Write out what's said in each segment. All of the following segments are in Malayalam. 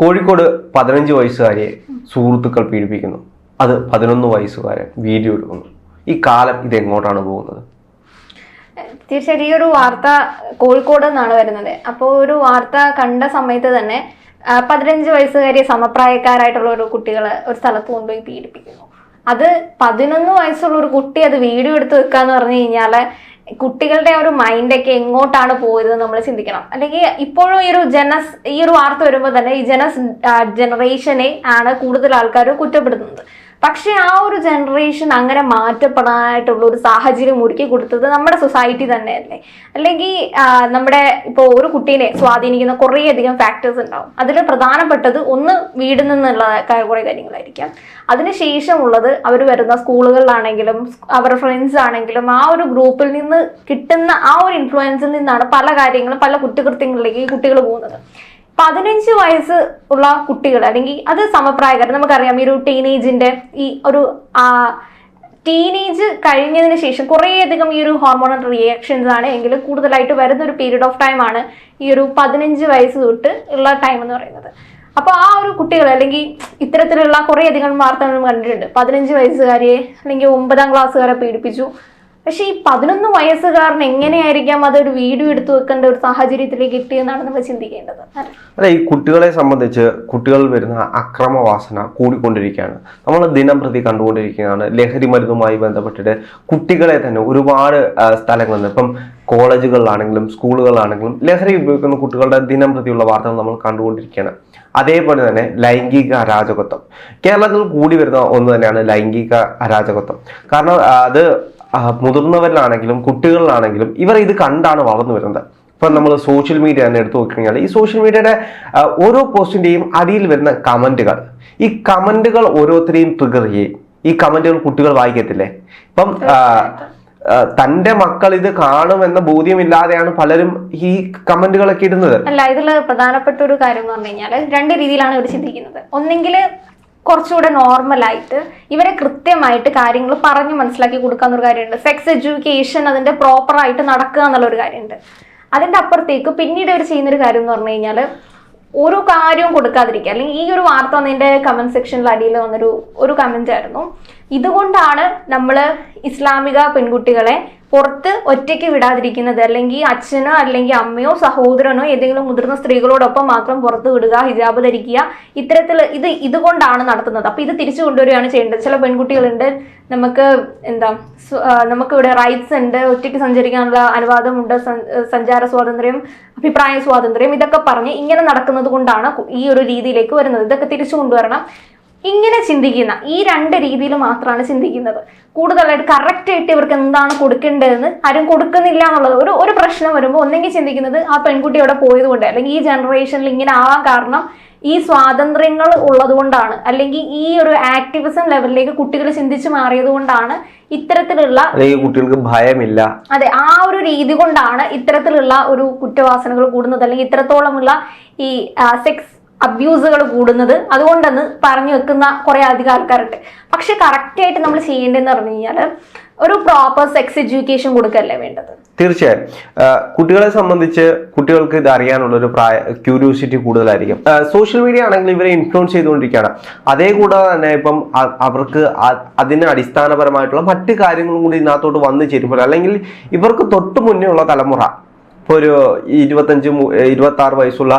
കോഴിക്കോട് പതിനഞ്ച് വയസ്സുകാരിയെ സുഹൃത്തുക്കൾ പീഡിപ്പിക്കുന്നു. അത് പതിനൊന്ന് വയസ്സുകാരൻ വീഡിയോ എടുക്കുന്നു. ഈ കാലം ഇത് എങ്ങോട്ടാണ് പോകുന്നത്? തീർച്ചയായിട്ടും ഈ ഒരു വാർത്ത കോഴിക്കോട് നിന്നാണ് വരുന്നത്. അപ്പോൾ ഒരു വാർത്ത കണ്ട സമയത്ത് തന്നെ പതിനഞ്ച് വയസ്സുകാരി സമപ്രായക്കാരായിട്ടുള്ള ഒരു കുട്ടികളെ ഒരു സ്ഥലത്ത് കൊണ്ടുപോയി പീഡിപ്പിക്കുന്നു. അത് പതിനൊന്ന് വയസ്സുള്ള ഒരു കുട്ടി അത് വീഡിയോ എടുത്ത് വെക്കാന്ന് പറഞ്ഞു കഴിഞ്ഞാൽ കുട്ടികളുടെ ഒരു മൈൻഡൊക്കെ എങ്ങോട്ടാണ് പോയത് നമ്മൾ ചിന്തിക്കണം. അല്ലെങ്കിൽ ഇപ്പോഴും ഈ ഒരു ജനസ് ഈ ഒരു വാർത്ത വരുമ്പോൾ തന്നെ ഈ ജനസ് ജനറേഷനെ ആണ് കൂടുതൽ ആൾക്കാർ കുറ്റപ്പെടുത്തുന്നത്. പക്ഷെ ആ ഒരു ജനറേഷൻ അങ്ങനെ മാറ്റപ്പെടാനായിട്ടുള്ള ഒരു സാഹചര്യം ഒരുക്കി കൊടുത്തത് നമ്മുടെ സൊസൈറ്റി തന്നെയല്ലേ? അല്ലെങ്കിൽ നമ്മുടെ ഇപ്പോൾ ഒരു കുട്ടീനെ സ്വാധീനിക്കുന്ന കുറേയധികം ഫാക്ടേഴ്സ് ഉണ്ടാവും. അതിൽ പ്രധാനപ്പെട്ടത് ഒന്ന് വീടിൽ നിന്നുള്ള കുറേ കാര്യങ്ങളായിരിക്കാം. അതിനുശേഷമുള്ളത് അവർ വരുന്ന സ്കൂളുകളിലാണെങ്കിലും അവരുടെ ഫ്രണ്ട്സ് ആണെങ്കിലും ആ ഒരു ഗ്രൂപ്പിൽ നിന്ന് കിട്ടുന്ന ആ ഒരു ഇൻഫ്ലുവൻസിൽ നിന്നാണ് പല കാര്യങ്ങളും പല കുറ്റകൃത്യങ്ങളിലേക്ക് കുട്ടികൾ പോകുന്നത്. പതിനഞ്ച് വയസ്സ് ഉള്ള കുട്ടികൾ അല്ലെങ്കിൽ അത് സമപ്രായക്കാർ നമുക്കറിയാം ഈ ഒരു ടീനേജിന്റെ ഈ ഒരു ആ ടീനേജ് കഴിഞ്ഞതിന് ശേഷം കുറേയധികം ഈ ഒരു ഹോർമോണൽ റിയാക്ഷൻസ് ആണ് എങ്കിലും കൂടുതലായിട്ട് വരുന്ന ഒരു പീരീഡ് ഓഫ് ടൈം ആണ് ഈ ഒരു പതിനഞ്ച് വയസ്സ് തൊട്ട് ഉള്ള ടൈം എന്ന് പറയുന്നത്. അപ്പോൾ ആ ഒരു കുട്ടികൾ അല്ലെങ്കിൽ ഇത്തരത്തിലുള്ള കുറേയധികം വാർത്തകൾ കണ്ടിട്ടുണ്ട്. പതിനഞ്ച് വയസ്സുകാരിയെ അല്ലെങ്കിൽ ഒമ്പതാം ക്ലാസ്സുകാരെ പീഡിപ്പിച്ചു. പക്ഷെ ഈ പതിനൊന്ന് വയസ്സുകാരൻ എങ്ങനെയായിരിക്കാം അതൊരു വീഡിയോ എടുത്തു വെക്കേണ്ട ഒരു സാഹചര്യത്തിലേക്ക് എത്തിയെന്നാണ് നമ്മൾ ചിന്തിക്കേണ്ടത്? അല്ലേ? ഈ കുട്ടികളെ സംബന്ധിച്ച് കുട്ടികൾ വരുന്ന അക്രമവാസന കൂടിക്കൊണ്ടിരിക്കുകയാണ്. നമ്മൾ ദിനം പ്രതി കണ്ടുകൊണ്ടിരിക്കുകയാണ്. ലഹരി മരുന്നുമായി ബന്ധപ്പെട്ടിട്ട് കുട്ടികളെ തന്നെ ഒരുപാട് സ്ഥലങ്ങളിൽ നിന്ന് ഇപ്പം കോളേജുകളിലാണെങ്കിലും സ്കൂളുകളിലാണെങ്കിലും ലഹരി ഉപയോഗിക്കുന്ന കുട്ടികളുടെ ദിനം പ്രതിയുള്ള വാർത്തകൾ നമ്മൾ കണ്ടുകൊണ്ടിരിക്കുകയാണ്. അതേപോലെ തന്നെ ലൈംഗിക അരാജകത്വം. കേരളത്തിൽ കൂടി വരുന്ന ഒന്ന് തന്നെയാണ് ലൈംഗിക അരാജകത്വം. കാരണം അത് മുതിർന്നവരിലാണെങ്കിലും കുട്ടികളിലാണെങ്കിലും ഇവർ ഇത് കണ്ടാണ് വളർന്നു വരുന്നത്. ഇപ്പം നമ്മൾ സോഷ്യൽ മീഡിയ തന്നെ എടുത്തു നോക്കിക്കഴിഞ്ഞാൽ ഈ സോഷ്യൽ മീഡിയയുടെ ഓരോ പോസ്റ്റിന്റെയും അടിയിൽ വരുന്ന കമന്റുകൾ ഈ കമന്റുകൾ ഓരോരുത്തരെയും ട്രിഗർ ചെയ്യും. ഈ കമന്റുകൾ കുട്ടികൾ വായിക്കത്തില്ലേ? ഇപ്പം തന്റെ മക്കൾ ഇത് കാണുമെന്ന ബോധ്യമില്ലാതെയാണ് പലരും ഈ കമന്റുകളൊക്കെ ഇടുന്നത്. അല്ല ഇതിൽ പ്രധാനപ്പെട്ട ഒരു കാര്യം എന്ന് പറഞ്ഞു കഴിഞ്ഞാൽ രണ്ട് രീതിയിലാണ് ഇവർ ചിന്തിക്കുന്നത്. ഒന്നെങ്കിൽ കുറച്ചുകൂടെ നോർമലായിട്ട് ഇവരെ കൃത്യമായിട്ട് കാര്യങ്ങൾ പറഞ്ഞു മനസ്സിലാക്കി കൊടുക്കാന്നൊരു കാര്യമുണ്ട്. സെക്സ് എഡ്യൂക്കേഷൻ അതിന്റെ പ്രോപ്പറായിട്ട് നടക്കുക എന്നുള്ളൊരു കാര്യമുണ്ട്. അതിന്റെ അപ്പുറത്തേക്ക് പിന്നീട് ഇവർ ചെയ്യുന്നൊരു കാര്യം എന്ന് പറഞ്ഞു കഴിഞ്ഞാൽ ഒരു കാര്യവും കൊടുക്കാതിരിക്കുക. അല്ലെങ്കിൽ ഈ ഒരു വാർത്ത വന്നതിന്റെ കമന്റ് സെക്ഷനിൽ അടിയിൽ വന്നൊരു ഒരു കമന്റ് ആയിരുന്നു. ഇതുകൊണ്ടാണ് നമ്മൾ ഇസ്ലാമിക പെൺകുട്ടികളെ പുറത്ത് ഒറ്റയ്ക്ക് വിടാതിരിക്കുന്നത് അല്ലെങ്കിൽ അച്ഛനോ അല്ലെങ്കിൽ അമ്മയോ സഹോദരനോ ഏതെങ്കിലും മുതിർന്ന സ്ത്രീകളോടൊപ്പം മാത്രം പുറത്ത് വിടുക ഹിജാബ് ധരിക്കുക ഇത്തരത്തിൽ ഇത് ഇതുകൊണ്ടാണ് നടത്തുന്നത്. അപ്പൊ ഇത് തിരിച്ചു കൊണ്ടുവരികയാണ് ചെയ്യേണ്ടത്. ചില പെൺകുട്ടികളുണ്ട് നമുക്ക് എന്താ നമുക്ക് ഇവിടെ റൈറ്റ്സ് ഉണ്ട് ഒറ്റയ്ക്ക് സഞ്ചരിക്കാനുള്ള അനുവാദമുണ്ട് സഞ്ചാര സ്വാതന്ത്ര്യം അഭിപ്രായ സ്വാതന്ത്ര്യം ഇതൊക്കെ പറഞ്ഞ് ഇങ്ങനെ നടക്കുന്നത് കൊണ്ടാണ് ഈ ഒരു രീതിയിലേക്ക് വരുന്നത്. ഇതൊക്കെ തിരിച്ചു കൊണ്ടുവരണം. ഇങ്ങനെ ചിന്തിക്കുന്ന ഈ രണ്ട് രീതിയിൽ മാത്രമാണ് ചിന്തിക്കുന്നത്. കൂടുതലായിട്ട് കറക്റ്റ് ആയിട്ട് ഇവർക്ക് എന്താണ് കൊടുക്കേണ്ടതെന്ന് ആരും കൊടുക്കുന്നില്ല എന്നുള്ളത് ഒരു ഒരു പ്രശ്നം വരുമ്പോൾ ഒന്നെങ്കിൽ ചിന്തിക്കുന്നത് ആ പെൺകുട്ടി അവിടെ പോയത് കൊണ്ട് അല്ലെങ്കിൽ ഈ ജനറേഷനിൽ ഇങ്ങനെ ആവാൻ കാരണം ഈ സ്വാതന്ത്ര്യങ്ങൾ ഉള്ളതുകൊണ്ടാണ് അല്ലെങ്കിൽ ഈ ഒരു ആക്ടിവിസം ലെവലിലേക്ക് കുട്ടികൾ ചിന്തിച്ച് മാറിയത് കൊണ്ടാണ് ഇത്തരത്തിലുള്ള കുട്ടികൾക്ക് ഭയമില്ല. അതെ ആ ഒരു രീതി കൊണ്ടാണ് ഇത്തരത്തിലുള്ള ഒരു കുറ്റവാസനകൾ കൂടുന്നത് അല്ലെങ്കിൽ ഇത്രത്തോളമുള്ള ഈ സെക്സ് അബ്യൂസുകൾ കൂടുന്നത് അതുകൊണ്ടെന്ന് പറഞ്ഞു വെക്കുന്ന കുറെ അധികം ആൾക്കാരുണ്ട് പക്ഷെ കറക്റ്റ് ആയിട്ട് നമ്മൾ ചെയ്യേണ്ടതെന്ന് പറഞ്ഞു കഴിഞ്ഞാൽ ഒരു പ്രോപ്പർ സെക്സ് എഡ്യൂക്കേഷൻ കൊടുക്കല്ലേ വേണ്ടത്? തീർച്ചയായും. കുട്ടികളെ സംബന്ധിച്ച് കുട്ടികൾക്ക് ഇത് അറിയാനുള്ള ഒരു പ്രായ ക്യൂരിയോസിറ്റി കൂടുതലായിരിക്കും. സോഷ്യൽ മീഡിയ ആണെങ്കിൽ ഇവരെ ഇൻഫ്ലുവൻസ് ചെയ്തുകൊണ്ടിരിക്കുകയാണ്. അതേ കൂടാതെ തന്നെ ഇപ്പം അവർക്ക് അതിന് അടിസ്ഥാനപരമായിട്ടുള്ള മറ്റു കാര്യങ്ങളും കൂടി ഇതിനകത്തോട്ട് വന്നു ചേരുമ്പോൾ അല്ലെങ്കിൽ ഇവർക്ക് തൊട്ട് മുന്നേ ഉള്ള തലമുറ ഇപ്പോൾ ഒരു ഇരുപത്തഞ്ച് ഇരുപത്തി ആറ് വയസ്സുള്ള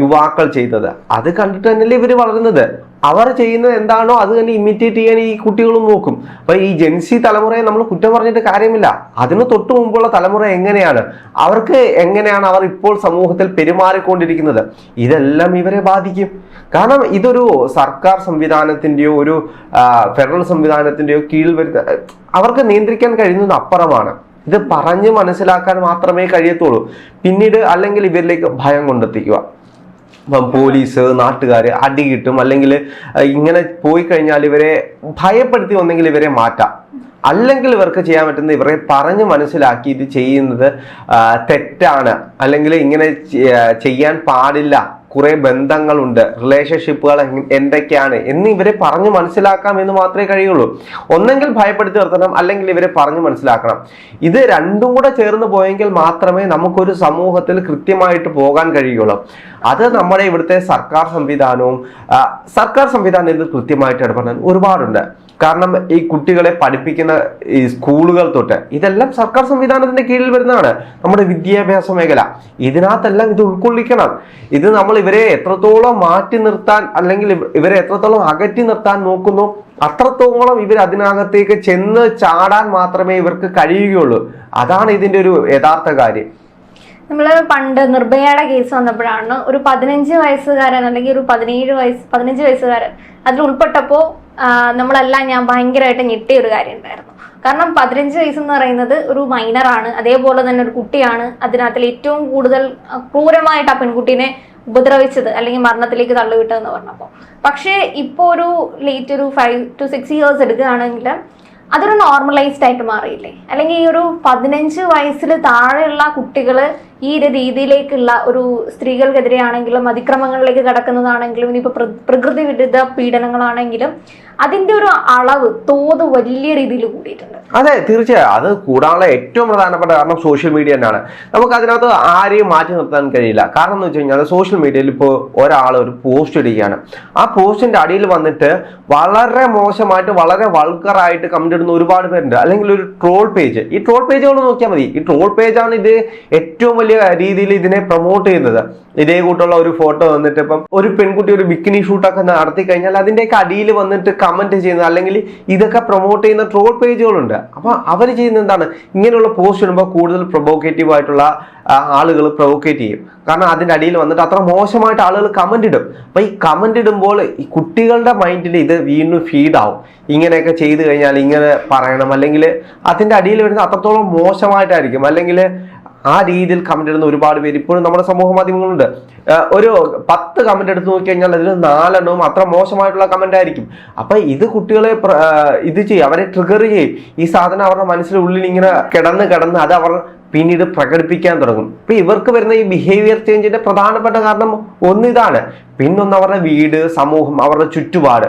യുവാക്കൾ ചെയ്തത്. അത് കണ്ടിട്ട് തന്നെയല്ലേ ഇവർ വളരുന്നത്? അവർ ചെയ്യുന്നത് എന്താണോ അത് തന്നെ ഇമിറ്റേറ്റ് ചെയ്യാൻ ഈ കുട്ടികളും നോക്കും. അപ്പൊ ഈ ജെൻസി തലമുറയെ നമ്മൾ കുറ്റം പറഞ്ഞിട്ട് കാര്യമില്ല. അതിന് തൊട്ട് മുമ്പുള്ള തലമുറ എങ്ങനെയാണ്? അവർക്ക് എങ്ങനെയാണ് അവർ ഇപ്പോൾ സമൂഹത്തിൽ പെരുമാറിക്കൊണ്ടിരിക്കുന്നത്? ഇതെല്ലാം ഇവരെ ബാധിക്കും. കാരണം ഇതൊരു സർക്കാർ സംവിധാനത്തിന്റെയോ ഒരു ഫെഡറൽ സംവിധാനത്തിന്റെയോ കീഴിൽ വരുന്ന അവർക്ക് നിയന്ത്രിക്കാൻ കഴിയുന്നത് അപ്പുറമാണ്. ഇത് പറഞ്ഞ് മനസ്സിലാക്കാൻ മാത്രമേ കഴിയത്തുള്ളൂ. പിന്നീട് അല്ലെങ്കിൽ ഇവരിലേക്ക് ഭയം കൊണ്ടെത്തിക്കുക. പോലീസ് നാട്ടുകാർ അടി കിട്ടും. അല്ലെങ്കിൽ ഇങ്ങനെ പോയി കഴിഞ്ഞാൽ ഇവരെ ഭയപ്പെടുത്തി ഒന്നെങ്കിൽ ഇവരെ മാറ്റാം. അല്ലെങ്കിൽ ഇവർക്ക് ചെയ്യാൻ പറ്റുന്ന ഇവരെ പറഞ്ഞ് മനസ്സിലാക്കി ഇത് ചെയ്യുന്നത് തെറ്റാണ്. അല്ലെങ്കിൽ ഇങ്ങനെ ചെയ്യാൻ പാടില്ല. കുറെ ബന്ധങ്ങളുണ്ട് റിലേഷൻഷിപ്പുകൾ എന്തൊക്കെയാണ് എന്ന് ഇവരെ പറഞ്ഞു മനസ്സിലാക്കാം എന്ന് മാത്രമേ കഴിയുള്ളൂ. ഒന്നെങ്കിൽ ഭയപ്പെടുത്തി നിർത്തണം അല്ലെങ്കിൽ ഇവരെ പറഞ്ഞു മനസ്സിലാക്കണം. ഇത് രണ്ടും കൂടെ ചേർന്ന് പോയെങ്കിൽ മാത്രമേ നമുക്കൊരു സമൂഹത്തിൽ കൃത്യമായിട്ട് പോകാൻ കഴിയുള്ളൂ. അത് നമ്മുടെ ഇവിടുത്തെ സർക്കാർ സംവിധാനവും സർക്കാർ സംവിധാനം ഇത് കൃത്യമായിട്ട് ഇടപെടാൻ ഒരുപാടുണ്ട്. കാരണം ഈ കുട്ടികളെ പഠിപ്പിക്കുന്ന ഈ സ്കൂളുകൾ തൊട്ട് ഇതെല്ലാം സർക്കാർ സംവിധാനത്തിന്റെ കീഴിൽ വരുന്നതാണ്. നമ്മുടെ വിദ്യാഭ്യാസ മേഖല. ഇതിനകത്തെല്ലാം ഇത് ഉൾക്കൊള്ളിക്കണം. ഇത് നമ്മൾ ഇവരെ എത്രത്തോളം മാറ്റി നിർത്താൻ അല്ലെങ്കിൽ ഇവരെ എത്രത്തോളം അകറ്റി നിർത്താൻ നോക്കുന്നു അത്രത്തോളം ഇവർ അതിനകത്തേക്ക് ചെന്ന് ചാടാൻ മാത്രമേ ഇവർക്ക് കഴിയുകയുള്ളൂ. അതാണ് ഇതിന്റെ ഒരു യഥാർത്ഥ കാര്യം. നമ്മൾ പണ്ട് നിർഭയയുടെ കേസ് വന്നപ്പോഴാണ് ഒരു പതിനഞ്ച് വയസ്സുകാരൻ അല്ലെങ്കിൽ ഒരു പതിനേഴ് വയസ്സ് പതിനഞ്ച് വയസ്സുകാരൻ അതിൽ ഉൾപ്പെട്ടപ്പോൾ നമ്മളെല്ലാം ഞാൻ ഭയങ്കരമായിട്ട് ഞെട്ടിയ ഒരു കാര്യം ഉണ്ടായിരുന്നു. കാരണം പതിനഞ്ച് വയസ്സെന്ന് പറയുന്നത് ഒരു മൈനറാണ് അതേപോലെ തന്നെ ഒരു കുട്ടിയാണ്. അതിനകത്തിൽ ഏറ്റവും കൂടുതൽ ക്രൂരമായിട്ട് ആ പെൺകുട്ടീനെ ഉപദ്രവിച്ചത് അല്ലെങ്കിൽ മരണത്തിലേക്ക് തള്ളിവിട്ടതെന്ന് പറഞ്ഞപ്പോൾ പക്ഷേ ഇപ്പോൾ ഒരു ലേറ്റ് ഒരു ഫൈവ് ടു സിക്സ് ഇയേഴ്സ് എടുക്കുകയാണെങ്കിൽ അതൊരു നോർമലൈസ്ഡ് ആയിട്ട് മാറിയില്ലേ? അല്ലെങ്കിൽ ഈ ഒരു പതിനഞ്ച് വയസ്സിൽ താഴെയുള്ള കുട്ടികൾ ഈ ഒരു രീതിയിലേക്കുള്ള ഒരു സ്ത്രീകൾക്കെതിരെയാണെങ്കിലും അതിക്രമങ്ങളിലേക്ക് കടക്കുന്നതാണെങ്കിലും ഇനിയിപ്പോൾ പ്രകൃതി വിരുദ്ധ പീഡനങ്ങളാണെങ്കിലും അതിന്റെ ഒരു അളവ് തോത് വലിയ രീതിയിൽ കൂടിയിട്ടുണ്ട്. അതെ തീർച്ചയായും. അത് കൂടാനുള്ള ഏറ്റവും പ്രധാനപ്പെട്ട കാരണം സോഷ്യൽ മീഡിയ തന്നെയാണ്. നമുക്ക് അതിനകത്ത് ആരെയും മാറ്റി നിർത്താൻ കഴിയില്ല. കാരണം എന്ന് വെച്ച് കഴിഞ്ഞാൽ സോഷ്യൽ മീഡിയയിൽ ഇപ്പോൾ ഒരാൾ ഒരു പോസ്റ്റ് ഇടുകയാണ്. ആ പോസ്റ്റിന്റെ അടിയിൽ വന്നിട്ട് വളരെ മോശമായിട്ട് വളരെ വൾക്കറായിട്ട് കമന്റ് ഇടുന്ന ഒരുപാട് പേരുണ്ട്. അല്ലെങ്കിൽ ഒരു ട്രോൾ പേജ്. ഈ ട്രോൾ പേജുകൾ നോക്കിയാൽ മതി. ഈ ട്രോൾ പേജാണ് ഇത് ഏറ്റവും വലിയ രീതിയിൽ ഇതിനെ പ്രൊമോട്ട് ചെയ്യുന്നത്. ഇതേ കൂട്ടുള്ള ഒരു ഫോട്ടോ വന്നിട്ട് ഇപ്പം ഒരു പെൺകുട്ടി ഒരു ബിക്കിനി ഷൂട്ടൊക്കെ നടത്തി കഴിഞ്ഞാൽ അതിന്റെയൊക്കെ അടിയിൽ വന്നിട്ട് കമന്റ് ചെയ്യുന്നത് അല്ലെങ്കിൽ ഇതൊക്കെ പ്രൊമോട്ട് ചെയ്യുന്ന ട്രോൾ പേജുകളുണ്ട് അപ്പോൾ അവർ ചെയ്യുന്ന എന്താണ്? ഇങ്ങനെയുള്ള പോസ്റ്റ് ഇടുമ്പോൾ കൂടുതൽ പ്രൊവോക്കേറ്റീവ് ആയിട്ടുള്ള ആളുകൾ പ്രൊവോക്കേറ്റ് ചെയ്യും. കാരണം അതിന്റെ അടിയിൽ വന്നിട്ട് അത്ര മോശമായിട്ട് ആളുകൾ കമന്റ് ഇടും. അപ്പോൾ ഈ കമന്റ് ഇടുമ്പോൾ ഈ കുട്ടികളുടെ മൈൻഡിൽ ഇത് വീണ്ടും ഫീഡ് ആവും. ഇങ്ങനെയൊക്കെ ചെയ്തു കഴിഞ്ഞാൽ ഇങ്ങനെ പറയണം. അല്ലെങ്കിൽ അതിന്റെ അടിയിൽ വരുന്നത് അത്രത്തോളം മോശമായിട്ടായിരിക്കും. അല്ലെങ്കിൽ ആ രീതിയിൽ കമന്റ് ഇടുന്ന ഒരുപാട് പേര് ഇപ്പോഴും നമ്മുടെ സമൂഹ മാധ്യമങ്ങളുണ്ട്. ഒരു പത്ത് കമന്റ് എടുത്ത് നോക്കി കഴിഞ്ഞാൽ അതിൽ നാലെണ്ണവും അത്ര മോശമായിട്ടുള്ള കമന്റ് ആയിരിക്കും. അപ്പൊ ഇത് കുട്ടികളെ ഇത് ചെയ്യും. അവരെ ട്രിഗർ ചെയ്യും. ഈ സാധനം അവരുടെ മനസ്സിന്റെ ഉള്ളിൽ ഇങ്ങനെ കിടന്ന് കിടന്ന് അത് അവർ പിന്നീട് പ്രകടിപ്പിക്കാൻ തുടങ്ങും. ഇപ്പൊ ഇവർക്ക് വരുന്ന ഈ ബിഹേവിയർ ചേഞ്ചിന്റെ പ്രധാനപ്പെട്ട കാരണം ഒന്നിതാണ് പിന്നൊന്ന് അവരുടെ വീട് സമൂഹം അവരുടെ ചുറ്റുപാട്.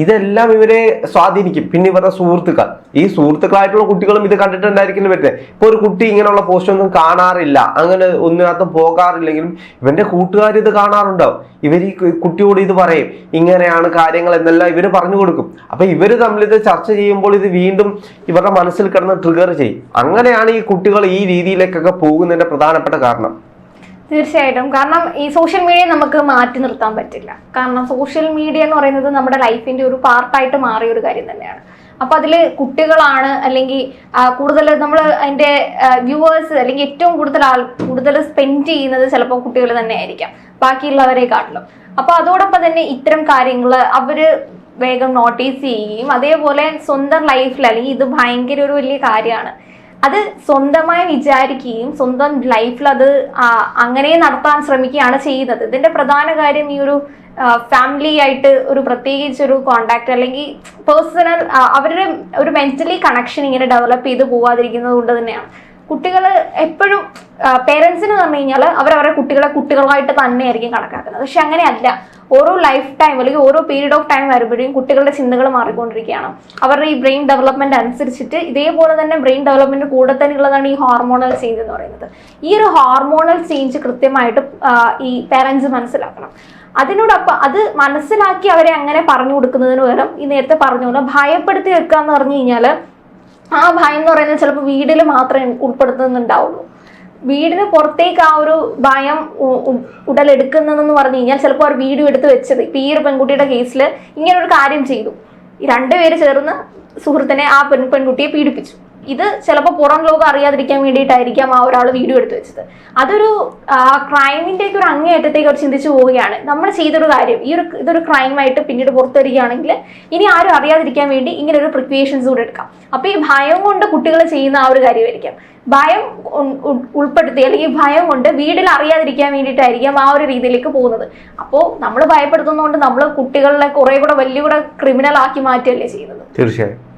ഇതെല്ലാം ഇവരെ സ്വാധീനിക്കും. പിന്നെ ഇവരുടെ സുഹൃത്തുക്കൾ. ഈ സുഹൃത്തുക്കളായിട്ടുള്ള കുട്ടികളും ഇത് കണ്ടിട്ടുണ്ടായിരിക്കും വരുന്നത് ഇപ്പൊ ഒരു കുട്ടി ഇങ്ങനെയുള്ള പോസ്റ്റ് ഒന്നും കാണാറില്ല. അങ്ങനെ ഒന്നിനകത്തും പോകാറില്ലെങ്കിലും ഇവന്റെ കൂട്ടുകാർ ഇത് കാണാറുണ്ടാവും. ഇവർ ഈ കുട്ടിയോട് ഇത് പറയും. ഇങ്ങനെയാണ് കാര്യങ്ങൾ എന്നെല്ലാം ഇവർ പറഞ്ഞു കൊടുക്കും. അപ്പൊ ഇവർ തമ്മിൽ ഇത് ചർച്ച ചെയ്യുമ്പോൾ ഇത് വീണ്ടും ഇവരുടെ മനസ്സിൽ കിടന്ന് ട്രിഗർ ചെയ്യും. അങ്ങനെയാണ് ഈ കുട്ടികൾ ഈ രീതിയിലേക്കൊക്കെ പോകുന്നതിന്റെ പ്രധാനപ്പെട്ട കാരണം. തീർച്ചയായിട്ടും. കാരണം ഈ സോഷ്യൽ മീഡിയ നമുക്ക് മാറ്റി നിർത്താൻ പറ്റില്ല. കാരണം സോഷ്യൽ മീഡിയ എന്ന് പറയുന്നത് നമ്മുടെ ലൈഫിന്റെ ഒരു പാർട്ടായിട്ട് മാറിയ ഒരു കാര്യം തന്നെയാണ്. അപ്പൊ അതിൽ കുട്ടികളാണ് അല്ലെങ്കിൽ കൂടുതൽ നമ്മൾ അതിന്റെ വ്യൂവേഴ്സ് അല്ലെങ്കിൽ ഏറ്റവും കൂടുതൽ ആൾ കൂടുതൽ സ്പെൻഡ് ചെയ്യുന്നത് ചിലപ്പോൾ കുട്ടികൾ തന്നെ ആയിരിക്കാം ബാക്കിയുള്ളവരെ കാട്ടിലും. അപ്പൊ അതോടൊപ്പം തന്നെ ഇത്തരം കാര്യങ്ങൾ അവർ വേഗം നോട്ടീസ് ചെയ്യുകയും അതേപോലെ സ്വന്തം ലൈഫിൽ അല്ലെങ്കിൽ ഇത് ഭയങ്കര ഒരു വലിയ കാര്യമാണ്. അത് സ്വന്തമായി വിചാരിക്കുകയും സ്വന്തം ലൈഫിൽ അത് അങ്ങനെ നടത്താൻ ശ്രമിക്കുകയാണ് ചെയ്യുന്നത്. ഇതിന്റെ പ്രധാന കാര്യം ഈ ഒരു ഫാമിലി ആയിട്ട് ഒരു പ്രത്യേകിച്ച് ഒരു കോണ്ടാക്ട് അല്ലെങ്കിൽ പേഴ്സണൽ അവരുടെ ഒരു മെന്റലി കണക്ഷൻ ഇങ്ങനെ ഡെവലപ്പ് ചെയ്ത് പോവാതിരിക്കുന്നത് കൊണ്ട് തന്നെയാണ്. കുട്ടികൾ എപ്പോഴും പേരൻസിന് പറഞ്ഞു കഴിഞ്ഞാൽ അവരവരുടെ കുട്ടികളെ കുട്ടികളായിട്ട് തന്നെയായിരിക്കും കണക്കാക്കുന്നത്. പക്ഷെ അങ്ങനെയല്ല. ഓരോ ലൈഫ് ടൈം അല്ലെങ്കിൽ ഓരോ പീരീഡ് ഓഫ് ടൈം വരുമ്പോഴും കുട്ടികളുടെ ചിന്തകൾ മാറിക്കൊണ്ടിരിക്കുകയാണ്. അവരുടെ ഈ ബ്രെയിൻ ഡെവലപ്മെന്റ് അനുസരിച്ചിട്ട് ഇതേപോലെ തന്നെ ബ്രെയിൻ ഡെവലപ്മെന്റ് കൂടെ തന്നെ ഉള്ളതാണ് ഈ ഹോർമോണൽ ചേഞ്ച് എന്ന് പറയുന്നത്. ഈ ഒരു ഹോർമോണൽ ചേഞ്ച് കൃത്യമായിട്ട് ഈ പേരൻസ് മനസ്സിലാക്കണം. അതിനോടൊപ്പം അത് മനസ്സിലാക്കി അവരെ അങ്ങനെ പറഞ്ഞു കൊടുക്കുന്നതിന് പകരം ഈ നേരത്തെ പറഞ്ഞ പോലെ ഭയപ്പെടുത്തി വെക്കുക എന്ന് പറഞ്ഞു കഴിഞ്ഞാൽ ആ ഭയം എന്ന് പറയുന്നത് ചിലപ്പോൾ വീടിൽ മാത്രമേ ഉൾപ്പെടുത്തുന്നുണ്ടാവുള്ളൂ. വീടിന് പുറത്തേക്ക് ആ ഒരു ഭയം ഉടലെടുക്കുന്നതെന്ന് പറഞ്ഞു കഴിഞ്ഞാൽ ചിലപ്പോൾ അവർ വീഡിയോ എടുത്ത് വെച്ചത്. ഇപ്പൊ ഈ ഒരു പെൺകുട്ടിയുടെ കേസിൽ ഇങ്ങനെ ഒരു കാര്യം ചെയ്തു. രണ്ടുപേര് ചേർന്ന് സുഹൃത്തിനെ ആ പെൺ പെൺകുട്ടിയെ പീഡിപ്പിച്ചു. ഇത് ചിലപ്പോൾ പുറം ലോകം അറിയാതിരിക്കാൻ വേണ്ടിയിട്ടായിരിക്കാം ആ ഒരാൾ വീഡിയോ എടുത്തു വെച്ചത്. അതൊരു ക്രൈമിന്റെ ഒക്കെ ഒരു അങ്ങേയറ്റത്തേക്ക് അവർ ചിന്തിച്ചു പോവുകയാണ്. നമ്മൾ ചെയ്തൊരു കാര്യം ഈ ഒരു ഇതൊരു ക്രൈമായിട്ട് പിന്നീട് പുറത്തു വരികയാണെങ്കിൽ ഇനി ആരും അറിയാതിരിക്കാൻ വേണ്ടി ഇങ്ങനെ ഒരു പ്രിക്വേഷൻസ് കൂടെ എടുക്കാം. അപ്പോൾ ഈ ഭയം കൊണ്ട് കുട്ടികൾ ചെയ്യുന്ന ആ ഒരു കാര്യമായിരിക്കാം. ഭയം ഉൾ- ഉൾ- ഉൾപ്പെടുത്തി അല്ലെങ്കിൽ ഭയം കൊണ്ട് വീട്ടിൽ അറിയാതിരിക്കാൻ വേണ്ടിയിട്ടായിരിക്കാം ആ ഒരു രീതിയിലേക്ക് പോകുന്നത്. അപ്പോൾ നമ്മൾ ഭയപ്പെടുത്തുന്നതുകൊണ്ട് നമ്മൾ കുട്ടികളെ കുറെ കൂടെ വലിയ കൂടെ ക്രിമിനൽ ആക്കി മാറ്റുകയല്ലേ ചെയ്യുന്നത്? തീർച്ചയായും.